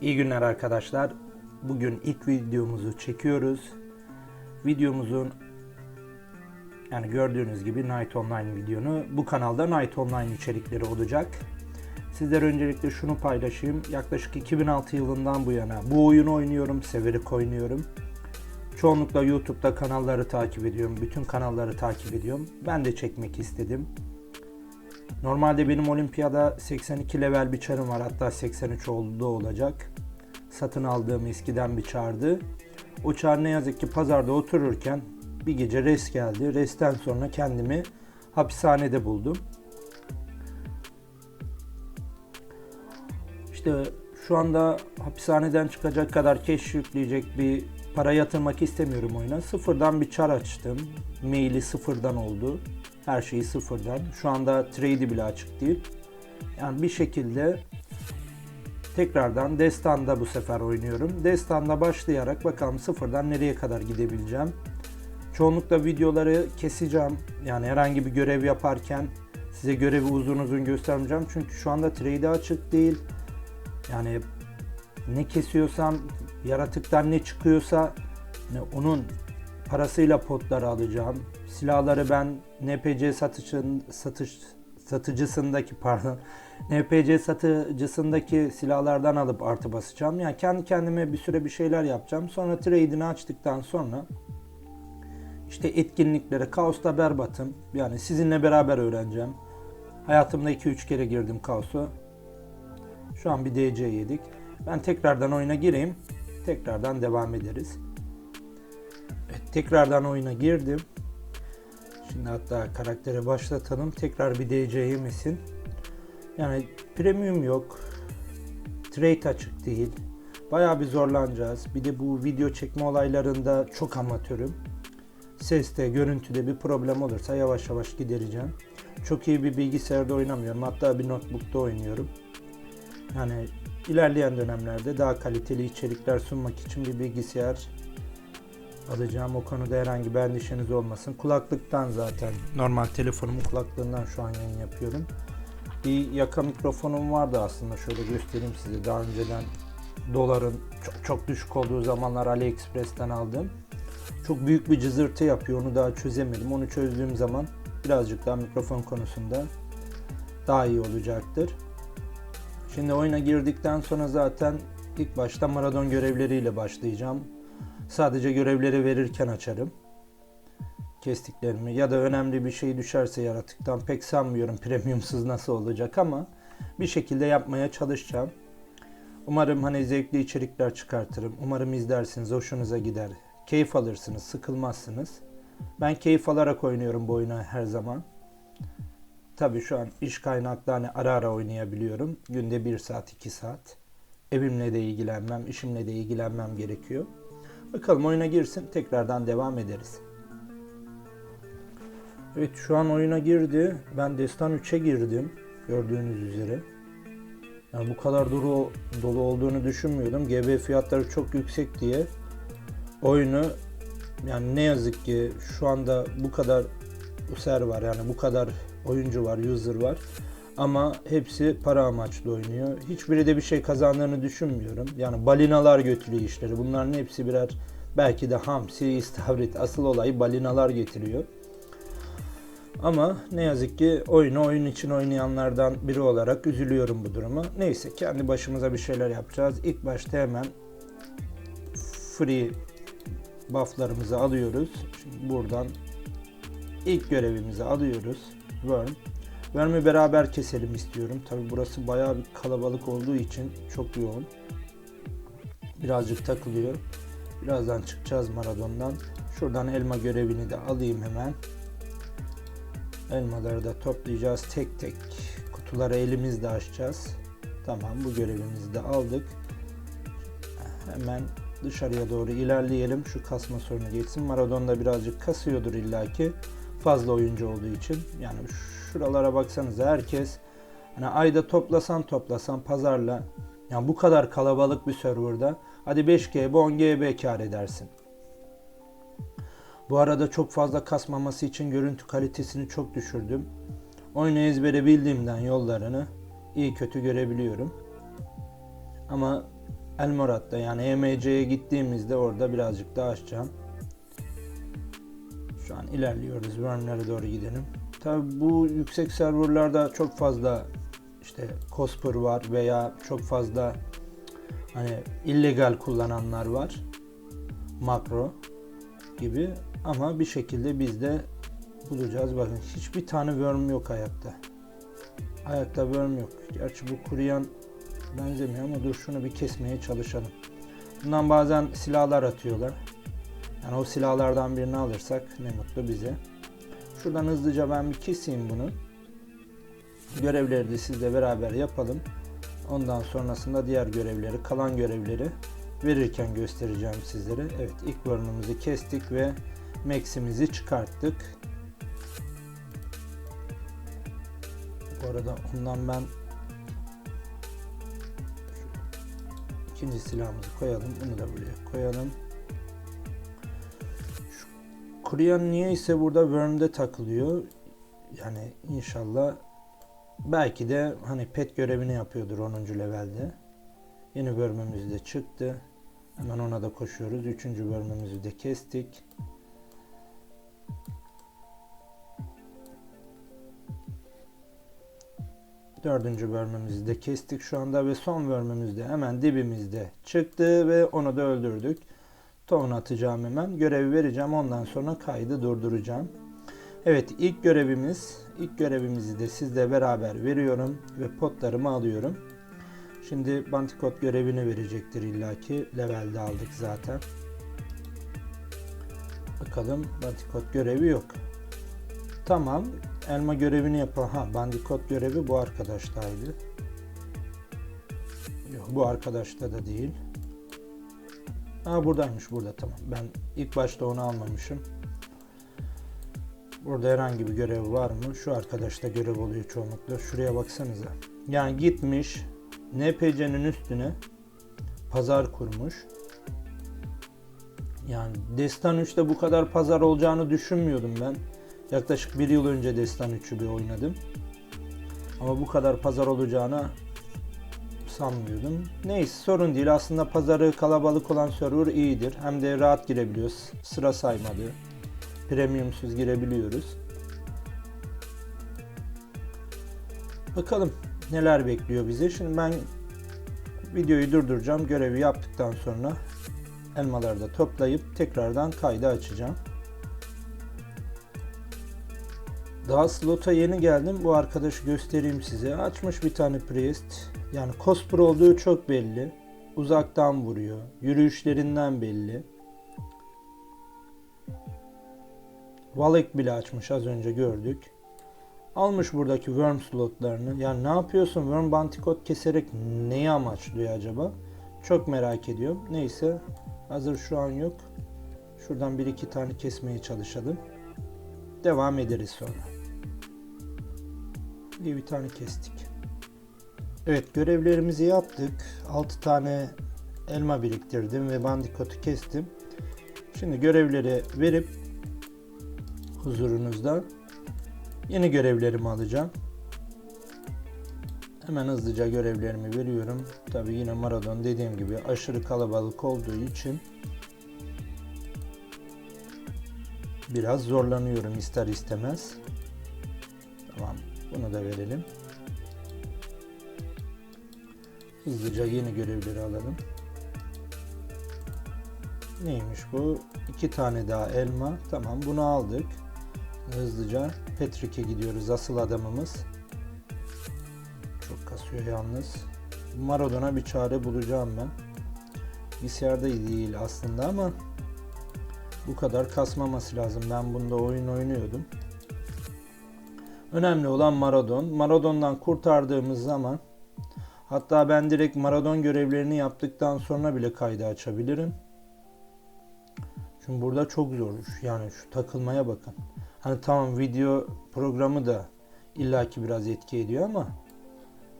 İyi günler arkadaşlar. Bugün ilk videomuzu çekiyoruz. Videomuzun yani gördüğünüz gibi Night Online videonu bu kanalda Night Online içerikleri olacak. Sizlere öncelikle şunu paylaşayım. Yaklaşık 2006 yılından bu yana bu oyunu oynuyorum, severek oynuyorum. Çoğunlukla YouTube'da kanalları takip ediyorum. Bütün kanalları takip ediyorum. Ben de çekmek istedim. Normalde benim olimpiyada 82 level bir çarım var. Hatta 83 oldu olacak. Satın aldığım eskiden bir çardı. O çar ne yazık ki pazarda otururken bir gece res geldi. Resten sonra kendimi hapishanede buldum. İşte şu anda hapishaneden çıkacak kadar keş yükleyecek bir para yatırmak istemiyorum oyuna. Sıfırdan bir çar açtım. Maili sıfırdan oldu. Her şeyi sıfırdan. Şu anda trade'i bile açık değil. Yani bir şekilde tekrardan Destan'da bu sefer oynuyorum. Destan'da başlayarak bakalım sıfırdan nereye kadar gidebileceğim. Çoğunlukla videoları keseceğim. Yani herhangi bir görev yaparken size görevi uzun uzun göstermeyeceğim. Çünkü şu anda trade'i açık değil. Yani ne kesiyorsam, yaratıktan ne çıkıyorsa ne onun parasıyla potları alacağım. Silahları ben NPC satışın satış satıcısındaki pardon NPC satıcısındaki silahlardan alıp artı basacağım. Yani kendi kendime bir süre bir şeyler yapacağım. Sonra trade'ini açtıktan sonra işte etkinliklere Kaos'ta berbatım. Yani sizinle beraber öğreneceğim. Hayatımda 2-3 kere girdim Kaos'u. Şu an bir DC yedik. Ben tekrardan oyuna gireyim. Tekrardan devam ederiz. Evet, tekrardan oyuna girdim. Şimdi hatta karakteri başlatalım. Tekrar bir DC yemesin. Yani premium yok. Trade açık değil. Bayağı bir zorlanacağız. Bir de bu video çekme olaylarında çok amatörüm. Seste, görüntüde bir problem olursa yavaş yavaş gidereceğim. Çok iyi bir bilgisayarda oynamıyorum. Hatta bir notebook'ta oynuyorum. Yani ilerleyen dönemlerde daha kaliteli içerikler sunmak için bir bilgisayar alacağım. O konuda herhangi bir endişeniz olmasın. Kulaklıktan zaten normal telefonumun kulaklığından şu an yayın yapıyorum. Bir yaka mikrofonum vardı aslında. Şöyle göstereyim size. Daha önceden doların çok çok düşük olduğu zamanlar AliExpress'ten aldım. Çok büyük bir cızırtı yapıyor. Onu daha çözemedim. Onu çözdüğüm zaman birazcık daha mikrofon konusunda daha iyi olacaktır. Şimdi oyuna girdikten sonra zaten ilk başta Maradon görevleriyle başlayacağım. Sadece görevleri verirken açarım. Kestiklerimi ya da önemli bir şey düşerse yaratıktan pek sanmıyorum premiumsuz nasıl olacak ama bir şekilde yapmaya çalışacağım. Umarım hani zevkli içerikler çıkartırım. Umarım izlersiniz, hoşunuza gider. Keyif alırsınız, sıkılmazsınız. Ben keyif alarak oynuyorum bu oyunu her zaman. Tabii şu an iş kaynaklı hani ara ara oynayabiliyorum. Günde 1 saat 2 saat. Evimle de ilgilenmem, işimle de ilgilenmem gerekiyor. Bakalım oyuna girsin tekrardan devam ederiz. Evet şu an oyuna girdi. Ben Destan 3'e girdim. Gördüğünüz üzere. Yani bu kadar dolu, dolu olduğunu düşünmüyordum. GB fiyatları çok yüksek diye oyunu yani ne yazık ki şu anda bu kadar user var yani bu kadar oyuncu var, user var. Ama hepsi para amaçlı oynuyor. Hiçbiri de bir şey kazandığını düşünmüyorum. Yani balinalar götürüyor işleri. Bunların hepsi birer belki de hamsi, istavrit. Asıl olayı balinalar getiriyor. Ama ne yazık ki oyunu oyun için oynayanlardan biri olarak üzülüyorum bu duruma. Neyse kendi başımıza bir şeyler yapacağız. İlk başta hemen free bufflarımızı alıyoruz. Şimdi buradan ilk görevimizi alıyoruz. Worm. Worm'ü beraber keselim istiyorum. Tabi burası bayağı bir kalabalık olduğu için çok yoğun. Birazcık takılıyor. Birazdan çıkacağız Maradon'dan. Şuradan elma görevini de alayım hemen. Elmaları da toplayacağız tek tek. Kutuları elimizle açacağız. Tamam bu görevimizi de aldık. Hemen dışarıya doğru ilerleyelim. Şu kasma sorunu geçsin. Maradon'da birazcık kasıyordur illaki. Fazla oyuncu olduğu için. Yani şuralara baksanıza herkes hani ayda toplasan toplasan pazarla yani bu kadar kalabalık bir serverda hadi 5GB 10GB kar edersin. Bu arada çok fazla kasmaması için görüntü kalitesini çok düşürdüm. Oyunu ezbere bildiğimden yollarını iyi kötü görebiliyorum. Ama Elmorat'ta yani EMC'ye gittiğimizde orada birazcık daha açacağım. Şu an ilerliyoruz. Worm'lere doğru gidelim. Tabi bu yüksek serverlarda çok fazla işte Cosper var veya çok fazla hani illegal kullananlar var. Makro gibi ama bir şekilde biz de bulacağız. Bakın hiçbir tane worm yok ayakta. Ayakta worm yok. Gerçi bu kuruyan benzemiyor ama dur şunu bir kesmeye çalışalım. Bundan bazen silahlar atıyorlar. Yani o silahlardan birini alırsak ne mutlu bize. Şuradan hızlıca ben bir keseyim bunu. Görevleri de sizle beraber yapalım. Ondan sonrasında diğer görevleri, kalan görevleri verirken göstereceğim sizlere. Evet ilk worm'umuzu kestik ve max'imizi çıkarttık. Bu arada ondan ben ikinci silahımızı koyalım. Bunu da buraya koyalım. Şu kuruyan niye ise burada worm'de takılıyor. Yani inşallah belki de hani pet görevini yapıyordur 10. levelde. Yeni bölümümüz de çıktı. Hemen ona da koşuyoruz. Üçüncü bölümümüzü de kestik. Dördüncü bölümümüzü de kestik şu anda ve son bölümümüz de hemen dibimizde çıktı ve onu da öldürdük. Tohum atacağım hemen. Görevi vereceğim. Ondan sonra kaydı durduracağım. Evet ilk görevimiz. ilk görevimizi de sizle beraber veriyorum ve potlarımı alıyorum. Şimdi Bantikot görevini verecektir illaki. Levelde aldık zaten. Bakalım Bantikot görevi yok. Tamam. Elma görevini yapalım. Ha Bandikot görevi bu arkadaştaydı. Yok bu arkadaşta da değil. Ha buradaymış burada tamam. Ben ilk başta onu almamışım. Burada herhangi bir görev var mı? Şu arkadaşta görev oluyor çoğunlukla. Şuraya baksanıza. Yani gitmiş NPC'nin üstüne pazar kurmuş. Yani Destan 3'te bu kadar pazar olacağını düşünmüyordum ben. Yaklaşık bir yıl önce Destan 3'ü bir oynadım. Ama bu kadar pazar olacağını sanmıyordum. Neyse sorun değil. Aslında pazarı kalabalık olan server iyidir. Hem de rahat girebiliyoruz. Sıra saymadı. Premiumsuz girebiliyoruz. Bakalım neler bekliyor bizi. Şimdi ben videoyu durduracağım. Görevi yaptıktan sonra elmaları da toplayıp tekrardan kaydı açacağım. Daha slota yeni geldim. Bu arkadaşı göstereyim size. Açmış bir tane priest. Yani cosper olduğu çok belli. Uzaktan vuruyor. Yürüyüşlerinden belli. Valek bile açmış az önce gördük. Almış buradaki worm slotlarını. Yani ne yapıyorsun? Worm bantikot keserek neyi amaçlıyor acaba? Çok merak ediyorum. Neyse. Hazır şu an yok. Şuradan bir iki tane kesmeye çalışalım. Devam ederiz sonra. Bir, bir tane kestik. Evet görevlerimizi yaptık. 6 tane elma biriktirdim ve bandikotu kestim. Şimdi görevleri verip huzurunuzda yeni görevlerimi alacağım. Hemen hızlıca görevlerimi veriyorum. Tabi yine Maradon dediğim gibi aşırı kalabalık olduğu için biraz zorlanıyorum ister istemez. Tamam bunu da verelim. Hızlıca yeni görevleri alalım. Neymiş bu? İki tane daha elma. Tamam bunu aldık. Hızlıca Petrik'e gidiyoruz. Asıl adamımız. Çok kasıyor yalnız. Maradona bir çare bulacağım ben. Bilgisayarda değil aslında ama bu kadar kasmaması lazım. Ben bunda oyun oynuyordum. Önemli olan Maradon. Maradon'dan kurtardığımız zaman hatta ben direkt Maradon görevlerini yaptıktan sonra bile kaydı açabilirim. Çünkü burada çok zor. Yani şu takılmaya bakın. Hani tamam video programı da illaki biraz etki ediyor ama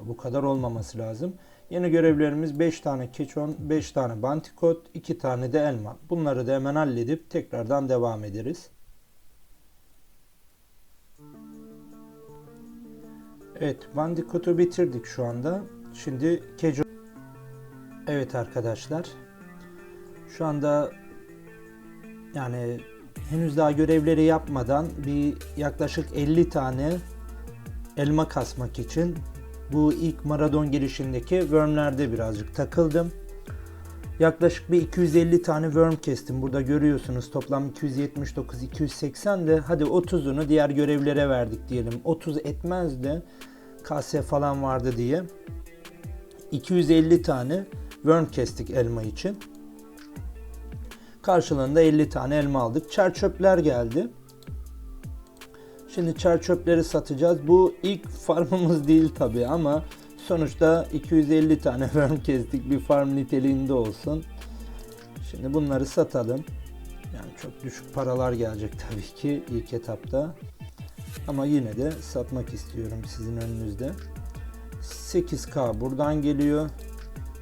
bu kadar olmaması lazım. Yeni görevlerimiz 5 tane keçon, 5 tane bantikot, 2 tane de elma. Bunları da hemen halledip tekrardan devam ederiz. Evet, bandikotu bitirdik şu anda. Şimdi keçon Evet arkadaşlar. Şu anda yani henüz daha görevleri yapmadan bir yaklaşık 50 tane elma kasmak için bu ilk Maradon girişindeki wormlerde birazcık takıldım. Yaklaşık bir 250 tane worm kestim. Burada görüyorsunuz toplam 279, 280 de hadi 30'unu diğer görevlere verdik diyelim. 30 etmez de KS falan vardı diye. 250 tane worm kestik elma için. Karşılığında 50 tane elma aldık. Çer çöpler geldi. Şimdi çer çöpleri satacağız. Bu ilk farmımız değil tabi ama sonuçta 250 tane worm kestik. Bir farm niteliğinde olsun. Şimdi bunları satalım. Yani çok düşük paralar gelecek tabii ki ilk etapta. Ama yine de satmak istiyorum sizin önünüzde. 8K buradan geliyor.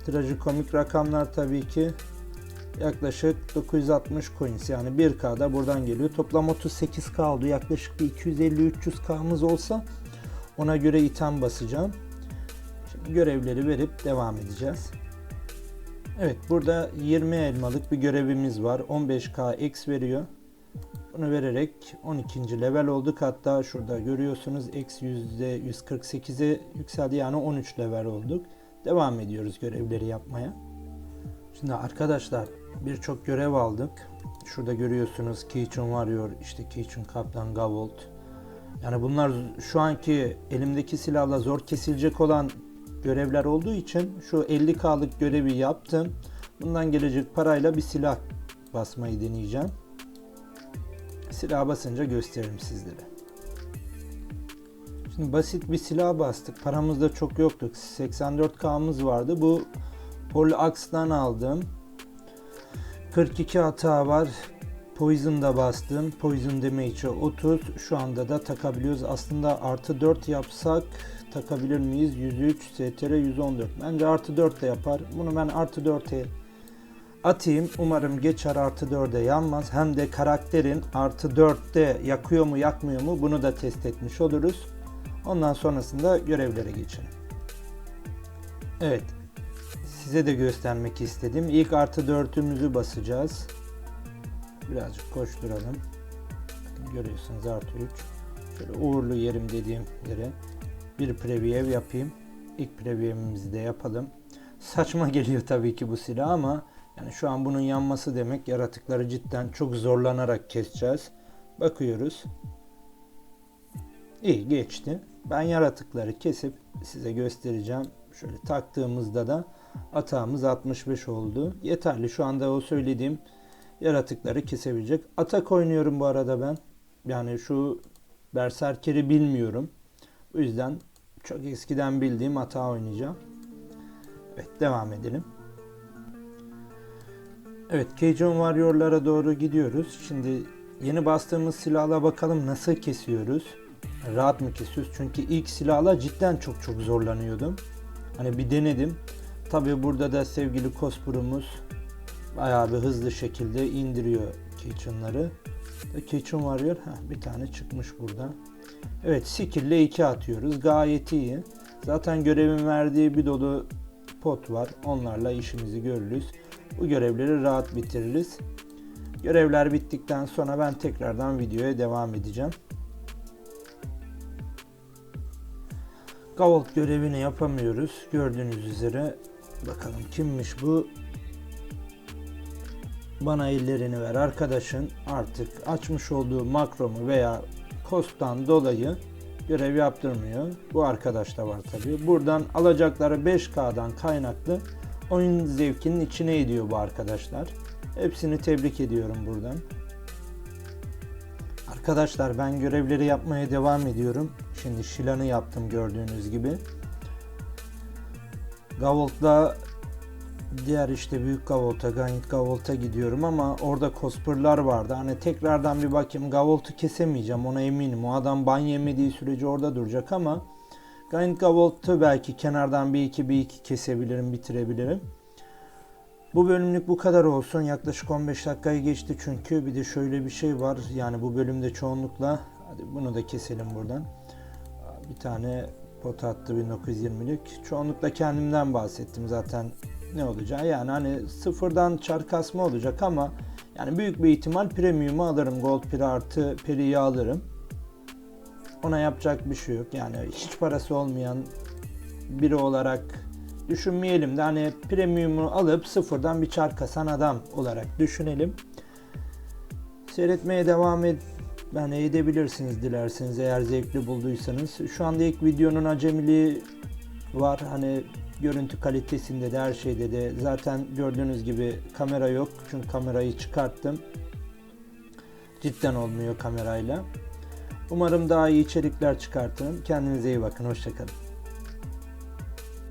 Trajikomik rakamlar tabii ki. Yaklaşık 960 coins yani 1K buradan geliyor. Toplam 38K oldu. Yaklaşık bir 250-300K'mız olsa ona göre item basacağım. Görevleri verip devam edeceğiz. Evet burada 20 elmalık bir görevimiz var. 15K X veriyor. Bunu vererek 12. level olduk. Hatta şurada görüyorsunuz X %148'e yükseldi yani 13 level olduk. Devam ediyoruz görevleri yapmaya. Şimdi arkadaşlar birçok görev aldık. Şurada görüyorsunuz Kitchen Warrior, işte Kitchen Kaplan, Gavolt. Yani bunlar şu anki elimdeki silahla zor kesilecek olan görevler olduğu için şu 50K'lık görevi yaptım. Bundan gelecek parayla bir silah basmayı deneyeceğim. Silah basınca gösteririm sizlere. Şimdi basit bir silah bastık. Paramız da çok yoktu. 84K'mız vardı. Bu Polax'tan aldım. 42 hata var. Poison'da bastım. Poison damage'e 30. Şu anda da takabiliyoruz. Aslında artı 4 yapsak takabilir miyiz? 103, STR 114. Bence artı 4 de yapar. Bunu ben artı 4'e atayım. Umarım geçer artı 4'e yanmaz. Hem de karakterin artı 4'te yakıyor mu yakmıyor mu bunu da test etmiş oluruz. Ondan sonrasında görevlere geçelim. Evet. Size de göstermek istedim. İlk artı 4'ümüzü basacağız. Birazcık koşturalım. Görüyorsunuz artı 3. Şöyle uğurlu yerim dediğim yere bir preview yapayım. İlk preview'imizi de yapalım. Saçma geliyor tabii ki bu silah ama yani şu an bunun yanması demek yaratıkları cidden çok zorlanarak keseceğiz. Bakıyoruz. İyi geçti. Ben yaratıkları kesip size göstereceğim. Şöyle taktığımızda da atağımız 65 oldu. Yeterli. Şu anda o söylediğim yaratıkları kesebilecek. Atak oynuyorum bu arada ben. Yani şu Berserker'i bilmiyorum. Bu yüzden çok eskiden bildiğim hata oynayacağım. Evet devam edelim. Evet Cajun Warrior'lara doğru gidiyoruz. Şimdi yeni bastığımız silahla bakalım nasıl kesiyoruz. Rahat mı kesiyoruz? Çünkü ilk silahla cidden çok çok zorlanıyordum. Hani bir denedim. Tabi burada da sevgili Kospur'umuz bayağı bir hızlı şekilde indiriyor Cajun'ları. Kitchen Warrior heh, bir tane çıkmış burada. Evet skill ile 2 atıyoruz. Gayet iyi. Zaten görevin verdiği bir dolu pot var. Onlarla işimizi görürüz. Bu görevleri rahat bitiririz. Görevler bittikten sonra ben tekrardan videoya devam edeceğim. Gavolt görevini yapamıyoruz. Gördüğünüz üzere. Bakalım kimmiş bu? Bana ellerini ver arkadaşın artık açmış olduğu makromu veya kosttan dolayı görev yaptırmıyor. Bu arkadaş da var tabi. Buradan alacakları 5K'dan kaynaklı oyun zevkinin içine ediyor bu arkadaşlar. Hepsini tebrik ediyorum buradan. Arkadaşlar ben görevleri yapmaya devam ediyorum. Şimdi Şilan'ı yaptım gördüğünüz gibi. Gavolt'la diğer işte büyük Gavolt'a, Ganit Gavolt'a gidiyorum ama orada Cosper'lar vardı. Hani tekrardan bir bakayım Gavolt'u kesemeyeceğim ona eminim. O adam ban yemediği sürece orada duracak ama Ganit Gavolt'u belki kenardan bir iki bir iki kesebilirim, bitirebilirim. Bu bölümlük bu kadar olsun. Yaklaşık 15 dakikayı geçti çünkü. Bir de şöyle bir şey var. Yani bu bölümde çoğunlukla hadi bunu da keselim buradan. Bir tane pot attı 1920'lik. Çoğunlukla kendimden bahsettim zaten ne olacağı yani hani sıfırdan çar kasma olacak ama yani büyük bir ihtimal premium'u alırım. Gold Piri artı Piri'yi alırım. Ona yapacak bir şey yok. Yani hiç parası olmayan biri olarak düşünmeyelim de hani premium'u alıp sıfırdan bir çar kasan adam olarak düşünelim. Seyretmeye devam et yani edebilirsiniz dilerseniz eğer zevkli bulduysanız. Şu anda ilk videonun acemiliği var. Hani görüntü kalitesinde de her şeyde de zaten gördüğünüz gibi kamera yok. Çünkü kamerayı çıkarttım. Cidden olmuyor kamerayla. Umarım daha iyi içerikler çıkartırım. Kendinize iyi bakın. Hoşçakalın.